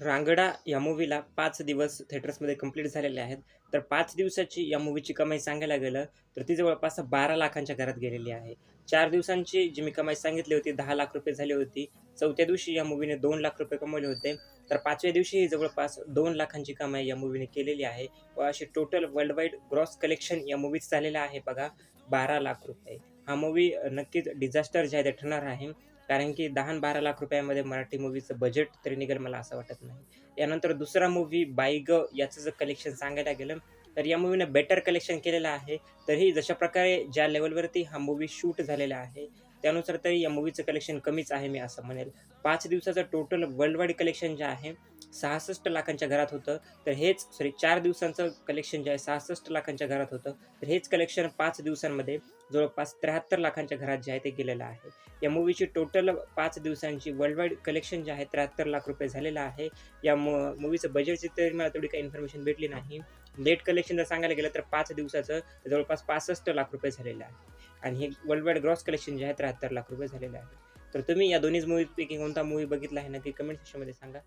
रांगडा या मूव्हीला पाच दिवस थिएटर्समध्ये कंप्लीट झालेले आहेत. तर पाच दिवसाची या मूव्हीची कमाई सांगायला गेलं तर ती जवळपास बारा लाखांच्या घरात गेलेली आहे. चार दिवसांची जी मी कमाई सांगितली होती दहा लाख रुपये झाली होती. चौथ्या दिवशी या मूवीने दोन लाख रुपये कमवले होते. तर पाचव्या दिवशीही जवळपास दोन लाखांची कमाई या मूवीने केलेली आहे. व अशी total world wide gross collection या मूवीच झालेलं आहे बघा बारा लाख रुपये. हा मूवी नक्कीच डिझास्टर जे आहे ते ठरणार आहे. कारण की दहा बारा लाख रुपयामध्ये मराठी मूवीचं बजेट तरी निघेल मला असं वाटत नाही. यानंतर दुसरा मूवी बाईग याचं जर कलेक्शन सांगायला गेलं तर या मूवीनं बेटर कलेक्शन केलेलं आहे. तरीही जशा प्रकारे ज्या लेवलवरती हा मूवी शूट झालेला आहे त्यानुसार तरी या मूवीचं कलेक्शन कमीच आहे मी असं म्हणेल. पाच दिवसाचं टोटल वर्ल्ड वाईड कलेक्शन जे आहे सहासष्ट लाखांच्या घरात होतं. तर हेच सॉरी चार दिवसांचं कलेक्शन जे आहे सहासष्ट लाखांच्या घरात होतं. तर हेच कलेक्शन पाच दिवसांमध्ये जवळपास त्र्याहत्तर लाखांच्या घरात जे आहे ते गेलेलं आहे. या मूवीची टोटल पाच दिवसांची वर्ल्ड वाईड कलेक्शन जे आहे त्र्याहत्तर लाख रुपये झालेलं आहे. या मू मूवीचं बजेटची तरी मला तेवढी काही इन्फॉर्मेशन भेटली नाही. लेट कलेक्शन जर सांगायला गेलं तर पाच दिवसाचं जवळपास पासष्ट लाख रुपये झालेलं आहे. आणि हे वर्ल्ड वाईड ग्रॉस कलेक्शन जे आहे त्र्याहत्तर लाख रुपये झालेलं आहे. तर तुम्ही या दोन्हीच मूवीपैकी कोणता मूवी बघितला आहे ना ते कमेंट सेक्शनमध्ये सांगा.